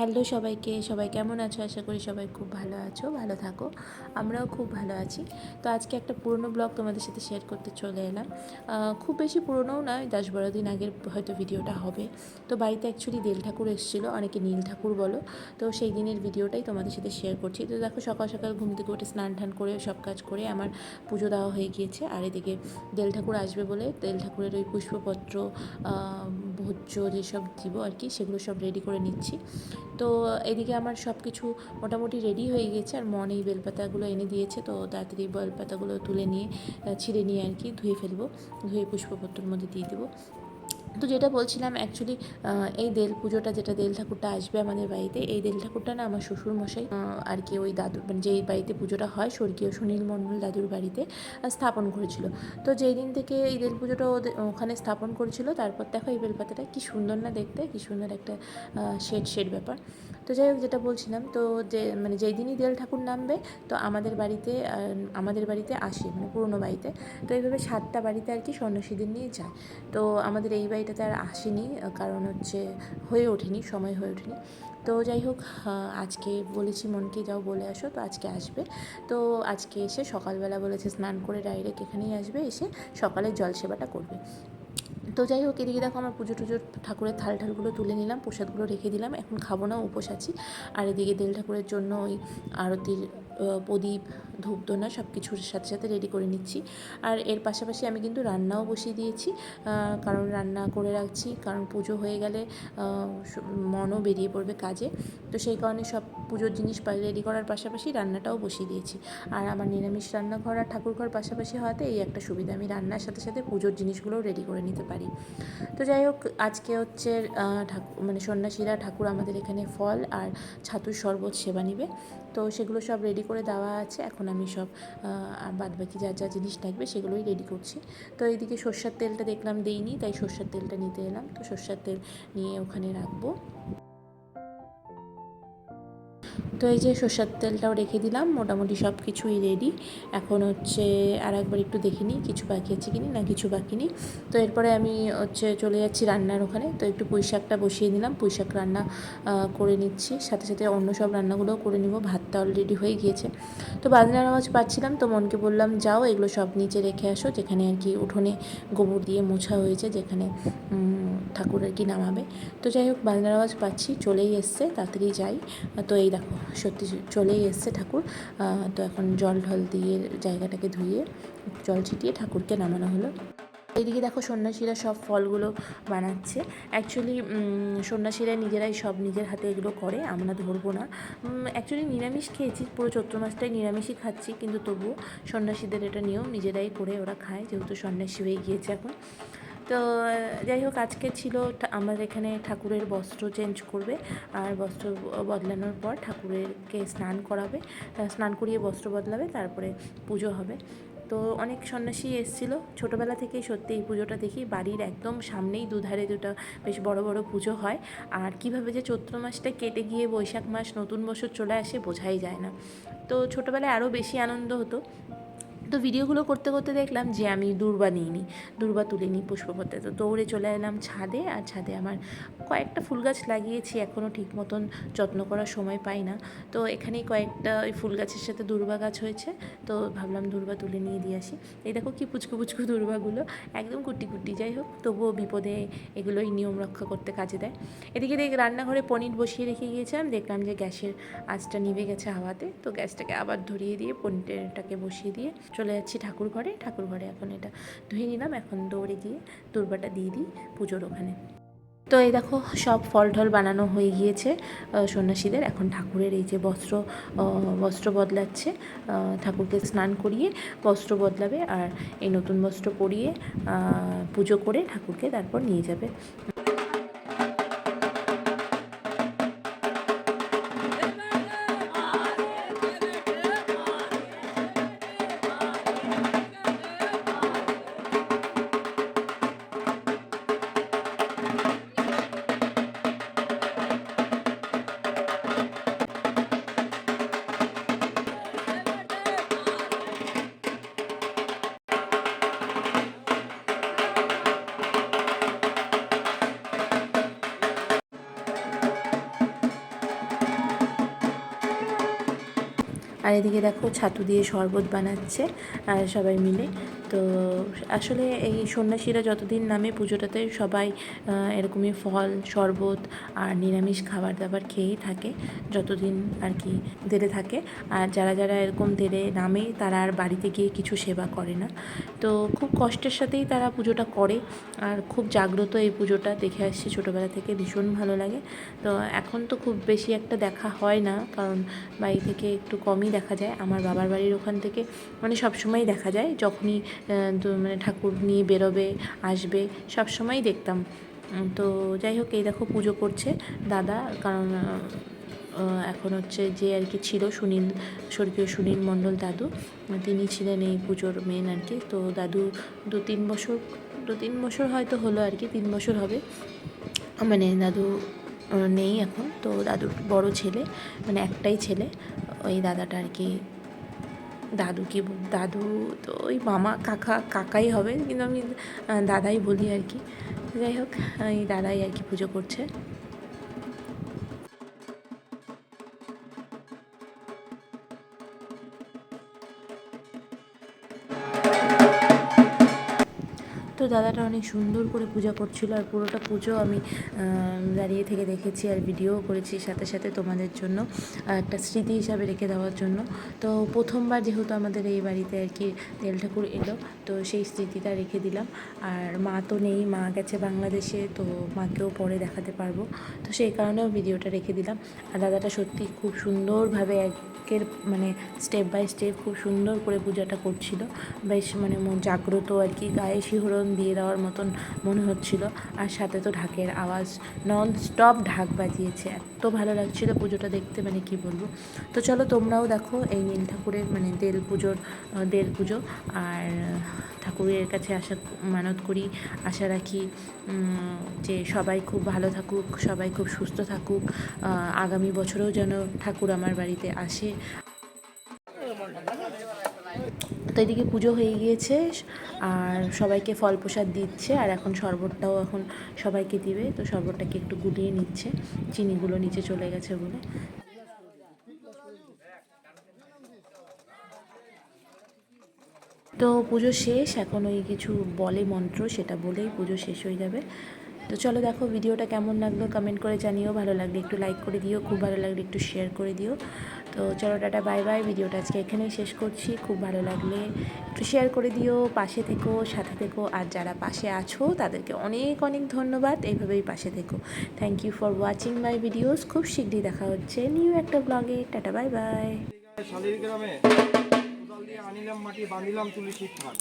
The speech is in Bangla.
হ্যালো সবাইকে, সবাই কেমন আছো? আশা করি সবাই খুব ভালো আছো, ভালো থাকো। আমরাও খুব ভালো আছি। তো আজকে একটা পুরনো ব্লগ তোমাদের সাথে শেয়ার করতে চলে এলাম। খুব বেশি পুরনোও নয়, দশ বারো দিন আগের হয়তো ভিডিওটা হবে। তো বাড়িতে অ্যাকচুয়ালি দেল ঠাকুর এসেছিল, অনেকে নীল ঠাকুর বলো। তো সেই দিনের ভিডিওটাই তোমাদের সাথে শেয়ার করছি। তো দেখো সকাল সকাল ঘুম থেকে উঠে স্নান টান করে, সব কাজ করে আমার পুজো দেওয়া হয়ে গিয়েছে। আর এদিকে দেল ঠাকুর আসবে বলে দেল ঠাকুরের ওই পুষ্পপত্র ভোজ্য যেসব দিব আর কি, সেগুলো সব রেডি করে নিচ্ছি। তো এদিকে আমার সব কিছু মোটামুটি রেডি হয়ে গেছে আর মন এই বেলপাতাগুলো এনে দিয়েছে, তো তাড়াতাড়ি বেলপাতাগুলো তুলে নিয়ে ছিঁড়ে নিয়ে আর কি ধুয়ে ফেলব। ধুয়ে পুষ্পপত্রের মধ্যে দিয়ে দেবো। তো যেটা বলছিলাম অ্যাকচুয়ালি এই দেল পুজোটা যেটা দেল ঠাকুরটা আসবে আমাদের বাড়িতে, এই দেল ঠাকুরটা না আমার শ্বশুর মশাই আর কি ওই দাদু মানে যেই বাড়িতে পুজোটা হয়, স্বর্গীয় সুনীল মণ্ডল দাদুর বাড়িতে স্থাপন করেছিল। তো যেই দিন থেকে এই দেল পুজোটা ওখানে স্থাপন করেছিল, তারপর দেখো এই বেলপাতাটা কি সুন্দর না দেখতে, কি সুন্দর একটা শেড শেড ব্যাপার। তো যাই হোক, যেটা বলছিলাম, তো যে মানে যেই দিনই দেল ঠাকুর নামবে, তো আমাদের বাড়িতে আমাদের বাড়িতে আসে মানে পুরনো বাড়িতে। তো এইভাবে সাতটা বাড়িতে আর কি সন্ন্যাসীদের নিয়ে যায়। তো আমাদের এই বাড়িটাতে আর আসেনি কারণ হচ্ছে হয়ে ওঠেনি, সময় হয়ে ওঠেনি। তো যাই হোক আজকে বলেছি মনকে যাও বলে আসো, তো আজকে আসবে। তো আজকে এসে সকালবেলা বলেছে স্নান করে ডাইরেক্ট এখানেই আসবে, এসে সকালের জল সেবাটা করবে। তো যাই হোক, এদিকে দেখো আমার পুজো টুজোর ঠাকুরের থাল ঠালগুলো তুলে নিলাম, প্রসাদগুলো রেখে দিলাম, এখন খাব না, উপোস আছি। আর এদিকে দেল ঠাকুরের জন্য ওই আরতির প্রদীপ ধূপধনা সব কিছুর সাথে সাথে রেডি করে নিচ্ছি। আর এর পাশাপাশি আমি কিন্তু রান্নাও বসিয়ে দিয়েছি। কারণ রান্না করে রাখছি, কারণ পুজো হয়ে গেলে মনও বেরিয়ে পড়বে কাজে। তো সেই কারণে সব পুজোর জিনিস রেডি করার পাশাপাশি রান্নাটাও বসিয়ে দিয়েছি। আর আমার নিরামিষ রান্নাঘর আর ঠাকুরঘর পাশাপাশি হওয়াতে এই একটা সুবিধা, আমি রান্নার সাথে সাথে পুজোর জিনিসগুলোও রেডি করে নিতে পারি। তো যাই হোক, আজকে হচ্ছে ঠাকুর মানে সন্ন্যাসীরা, ঠাকুর আমাদের এখানে ফল আর ছাতুর শরবত সেবা নিবে। তো সেগুলো সব রেডি করে দেওয়া আছে। এখন আমি সব বাদ বাকি যা যা জিনিস লাগবে সেগুলোই রেডি করছি। তো এইদিকে সর্ষের তেলটা দেখলাম দেইনি, তাই সর্ষের তেলটা নিতে এলাম। তো সর্ষের তেল নিয়ে ওখানে রাখব। তো এই যে সর্ষার তেলটাও রেখে দিলাম, মোটামুটি সব কিছুই রেডি এখন হচ্ছে আর একবার একটু দেখে নিই কিছু বাকি আছে কিনি, না কিছু বাকি নেই। তো এরপরে আমি হচ্ছে চলে যাচ্ছি রান্নার ওখানে। তো একটু পুঁই শাকটা বসিয়ে দিলাম পুঁই শাক রান্না করে নিচ্ছি। সাথে সাথে অন্য সব রান্নাগুলোও করে নিব ভাতটা অলরেডি হয়ে গিয়েছে। তো বাজনার আওয়াজ পাচ্ছিলাম, তো মনকে বললাম, যাও, এগুলো সব নিচে রেখে আসো, যেখানে আর কি উঠোনে গোবর দিয়ে মোছা হয়েছে, যেখানে ঠাকুর আর কি নামাবে। তো যাই হোক, বাজনার আওয়াজ পাচ্ছি, চলেই এসছে, তাড়াতাড়ি যাই। তো এই দেখো, সত্যি চলেই এসছে ঠাকুর। তো এখন জল ঢল দিয়ে জায়গাটাকে ধুয়ে, জল ছিটিয়ে ঠাকুরকে নামানো হলো। এইদিকে দেখো সন্ন্যাসীরা সব ফলগুলো বানাচ্ছে। অ্যাকচুয়ালি সন্ন্যাসীরা নিজেরাই সব নিজের হাতে এগুলো করে, আমরা ধরবো না। অ্যাকচুয়ালি নিরামিষ খেয়েছি, পুরো চৈত্র মাসটাই নিরামিষই খাচ্ছি, কিন্তু তবুও সন্ন্যাসীদের এটা নিয়েও নিজেরাই করে ওরা খায়, যেহেতু সন্ন্যাসী হয়ে গিয়েছে এখন। তো, যাই হোক, আজকে ছিল আমাদের এখানে ঠাকুরের বস্ত্র চেঞ্জ করবে, আর বস্ত্র বদলানোর পর ঠাকুরেরকে স্নান করাবে স্নান করিয়ে বস্ত্র বদলাবে, তারপরে পুজো হবে। তো অনেক সন্ন্যাসী এসেছিল। ছোটোবেলা থেকেই সত্যি এই পুজোটা দেখি। বাড়ির একদম সামনেই দুধারে দুটো বেশ বড় বড় পুজো হয়। আর কীভাবে যে চৈত্র মাসটা কেটে গিয়ে বৈশাখ মাস নতুন বছর চলে আসে বোঝাই যায় না। তো ছোটোবেলায় আরও বেশি আনন্দ হতো। তো ভিডিওগুলো করতে করতে দেখলাম যে আমি দূর্বা নিইনি, দূর্বা তুলে নিই পুষ্পপত্রে। তো দৌড়ে চলে এলাম ছাদে আর ছাদে আমার কয়েকটা ফুল গাছ লাগিয়েছি এখনও ঠিক মতন যত্ন করার সময় পাই না। তো এখানেই কয়েকটা ওই ফুল গাছের সাথে দূর্বা গাছ হয়েছে, তো ভাবলাম দূর্বা তুলে নিয়ে দিয়ে আসি। এই দেখো কি পুচকু পুচকু দূর্বাগুলো, একদম কুটি কুটি, যাই হোক, তবুও বিপদে এগুলোই নিয়ম রক্ষা করতে কাজে দেয়। এদিকে দেখ, রান্নাঘরে পনির বসিয়ে রেখে গিয়েছিলাম, দেখলাম যে গ্যাসের আঁচটা নিভে গেছে হাওয়াতে, তো গ্যাসটাকে আবার ধরিয়ে দিয়ে পনিরটাকে বসিয়ে দিয়ে চলে যাচ্ছি ঠাকুর ঘরে। ঠাকুর ঘরে এখন এটা ধুয়ে নিলাম, এখন দৌড়ে গিয়ে দুর্বাটা দিয়ে দিই পুজোর ওখানে। তো এই দেখো, সব ফল ঢল বানানো হয়ে গিয়েছে। সন্ন্যাসীদের এখন ঠাকুরের এই যে বস্ত্র বস্ত্র বদলাচ্ছে। ঠাকুরকে স্নান করিয়ে বস্ত্র বদলাবে আর এই নতুন বস্ত্র পরিয়ে পুজো করে ঠাকুরকে তারপর নিয়ে যাবে। আর এদিকে দেখো ছাতু দিয়ে শরবত বানাচ্ছে সবাই মিলে। তো আসলে এই সন্ন্যাসীরা যতদিন নামে পুজোটাতে সবাই এরকমই ফল, শরবত আর নিরামিষ খাবার দাবার খেয়েই থাকে, যতদিন আর কি দেরে থাকে। আর যারা যারা এরকম দেরে নামে তারা আর বাড়িতে গিয়ে কিছু সেবা করে না। তো খুব কষ্টের সাথেই তারা পুজোটা করে। আর খুব জাগ্রত এই পুজোটা, দেখে আসছি ছোটোবেলা থেকে, ভীষণ ভালো লাগে। তো এখন তো খুব বেশি একটা দেখা হয় না, কারণ বাড়ি থেকে একটু কমই দেখা যায়। আমার বাবার বাড়ির ওখান থেকে মানে সবসময়ই দেখা যায়, যখনই মানে ঠাকুর নিয়ে বেরোবে, আসবে, সব সময়ই দেখতাম। তো যাই হোক, এই দেখো পুজো করছে দাদা, কারণ এখন হচ্ছে যে আর কি ছিল সুনীল, স্বর্গীয় সুনীল মণ্ডল দাদু, তিনি ছিলেন এই পুজোর মেন আর কি। তো দাদু দু তিন বছর, দু তিন বছর হয়তো হলো আর কি, তিন বছর হবে। মানে দাদু নেই এখন। তো দাদুর বড় ছেলে মানে একটাই ছেলে, ওই দাদাটা আর কি দাদু কি দাদু তো ওই মামা কাকা, কাকাই হবে। কিন্তু আমি দাদাই বলি আর কি। যাই হোক, এই দাদাই আর কি পুজো করছে। তো দাদাটা অনেক সুন্দর করে পূজা করছিল আর পুরোটা পুজো আমি দাঁড়িয়ে থেকে দেখেছি আর ভিডিও করেছি সাথে সাথে তোমাদের জন্য একটা স্মৃতি হিসাবে রেখে দেওয়ার জন্য। তো প্রথমবার যেহেতু আমাদের এই বাড়িতে আর কি তেল ঠাকুর এলো, তো সেই স্মৃতিটা রেখে দিলাম। আর মা তো নেই, মা গেছে বাংলাদেশে, তো মাকেও পরে দেখাতে পারব। তো সেই কারণেও ভিডিওটা রেখে দিলাম। আর দাদাটা সত্যি খুব সুন্দরভাবে একের মানে স্টেপ বাই স্টেপ খুব সুন্দর করে পূজাটা করছিল। বেশ মানে মন জাগ্রত আর কি, গায়ে শিহরণ দিয়ে দেওয়ার মতন মনে হচ্ছিল। আর সাথে তো ঢাকের আওয়াজ নন স্টপ ঢাক বাজিয়েছে। এত ভালো লাগছিল পুজোটা দেখতে মানে কি বলব? তো চলো তোমরাও দেখো এই নীল ঠাকুরের মানে দেল পুজোর দেল পুজো। আর ঠাকুরের কাছে আশা, মানত করি, আশা রাখি যে সবাই খুব ভালো থাকুক, সবাই খুব সুস্থ থাকুক। আগামী বছরেও যেন ঠাকুর আমার বাড়িতে আসে। তো এদিকে পুজো হয়ে গিয়েছে, আর সবাইকে ফল প্রসাদ দিচ্ছে, আর এখন শরবতটাও এখন সবাইকে দিবে, তো শরবতটাকে একটু গুলিয়ে নিচ্ছে, চিনিগুলো নিচে চলে গেছে বলে। তো পুজো শেষ, এখন ওই কিছু বলে মন্ত্র, সেটা বলেই পুজো শেষ হয়ে যাবে। তো চলো দেখো ভিডিওটা কেমন লাগল কমেন্ট করে জানিও, ভালো লাগলে একটু লাইক করে দিও, খুব ভালো লাগলে একটু শেয়ার করে দিও। তো চলো টাটা, বাই বাই। ভিডিওটা আজকে এখানেই শেষ করছি। খুব ভালো লাগলে একটু শেয়ার করে দিও, পাশে থেকো, সাথে থেকো। আর যারা পাশে আছো, তাদেরকে অনেক অনেক ধন্যবাদ। এইভাবেই পাশে থেকো। Thank you for watching my videos খুব শীঘ্রই দেখা হচ্ছে নিউ একটা ব্লগে টাটা, বাই বাই। আনিলাম মাটি বাঁধিলাম তুলি ঠাক